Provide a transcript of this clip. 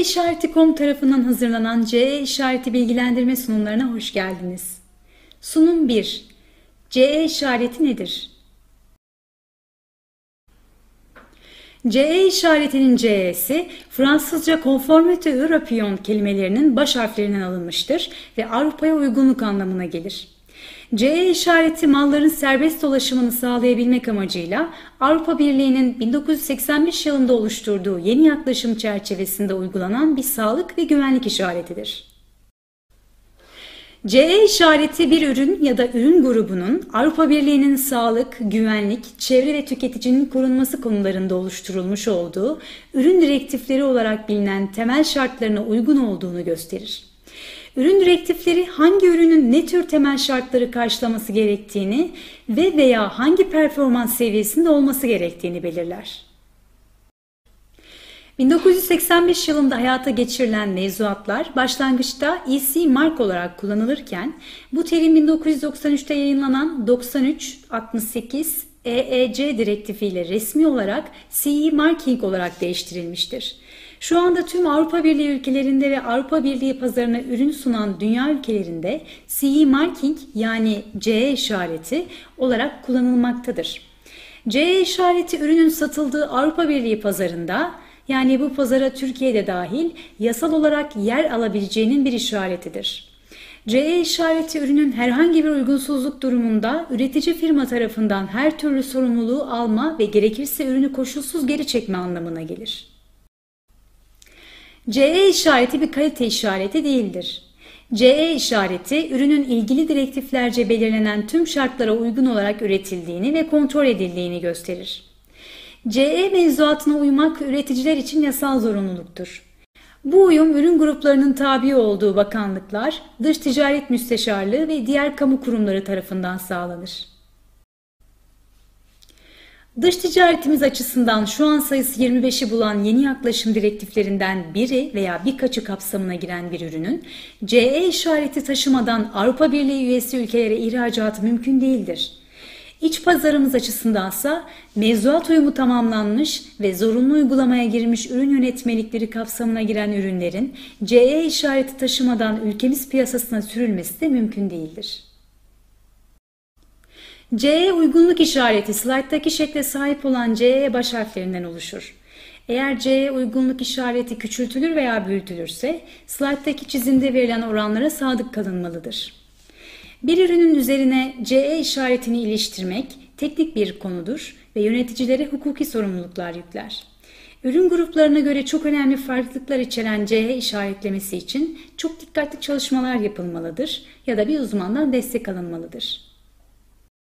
işareti.com tarafından hazırlanan CE işareti bilgilendirme sunumlarına hoş geldiniz. Sunum 1. CE işareti nedir? CE işaretinin CE'si Fransızca Conformité Européenne kelimelerinin baş harflerinden alınmıştır ve Avrupa'ya uygunluk anlamına gelir. CE işareti malların serbest dolaşımını sağlayabilmek amacıyla Avrupa Birliği'nin 1985 yılında oluşturduğu yeni yaklaşım çerçevesinde uygulanan bir sağlık ve güvenlik işaretidir. CE işareti bir ürün ya da ürün grubunun Avrupa Birliği'nin sağlık, güvenlik, çevre ve tüketicinin korunması konularında oluşturulmuş olduğu ürün direktifleri olarak bilinen temel şartlarına uygun olduğunu gösterir. Ürün direktifleri hangi ürünün ne tür temel şartları karşılaması gerektiğini ve veya hangi performans seviyesinde olması gerektiğini belirler. 1985 yılında hayata geçirilen mevzuatlar başlangıçta EC Mark olarak kullanılırken bu terim 1993'te yayınlanan 9368 EEC direktifiyle resmi olarak CE Marking olarak değiştirilmiştir. Şu anda tüm Avrupa Birliği ülkelerinde ve Avrupa Birliği pazarına ürün sunan dünya ülkelerinde CE marking yani CE işareti olarak kullanılmaktadır. CE işareti ürünün satıldığı Avrupa Birliği pazarında yani bu pazara Türkiye'de dahil yasal olarak yer alabileceğinin bir işaretidir. CE işareti ürünün herhangi bir uygunsuzluk durumunda üretici firma tarafından her türlü sorumluluğu alma ve gerekirse ürünü koşulsuz geri çekme anlamına gelir. CE işareti bir kalite işareti değildir. CE işareti ürünün ilgili direktiflerce belirlenen tüm şartlara uygun olarak üretildiğini ve kontrol edildiğini gösterir. CE mevzuatına uymak üreticiler için yasal zorunluluktur. Bu uyum ürün gruplarının tabi olduğu bakanlıklar, dış ticaret müsteşarlığı ve diğer kamu kurumları tarafından sağlanır. Dış ticaretimiz açısından şu an sayısı 25'i bulan yeni yaklaşım direktiflerinden biri veya birkaçı kapsamına giren bir ürünün CE işareti taşımadan Avrupa Birliği üyesi ülkelere ihracatı mümkün değildir. İç pazarımız açısındansa mevzuat uyumu tamamlanmış ve zorunlu uygulamaya girmiş ürün yönetmelikleri kapsamına giren ürünlerin CE işareti taşımadan ülkemiz piyasasına sürülmesi de mümkün değildir. CE uygunluk işareti slayttaki şekle sahip olan CE baş harflerinden oluşur. Eğer CE uygunluk işareti küçültülür veya büyütülürse slayttaki çizimde verilen oranlara sadık kalınmalıdır. Bir ürünün üzerine CE işaretini iliştirmek teknik bir konudur ve yöneticilere hukuki sorumluluklar yükler. Ürün gruplarına göre çok önemli farklılıklar içeren CE işaretlemesi için çok dikkatli çalışmalar yapılmalıdır ya da bir uzmandan destek alınmalıdır.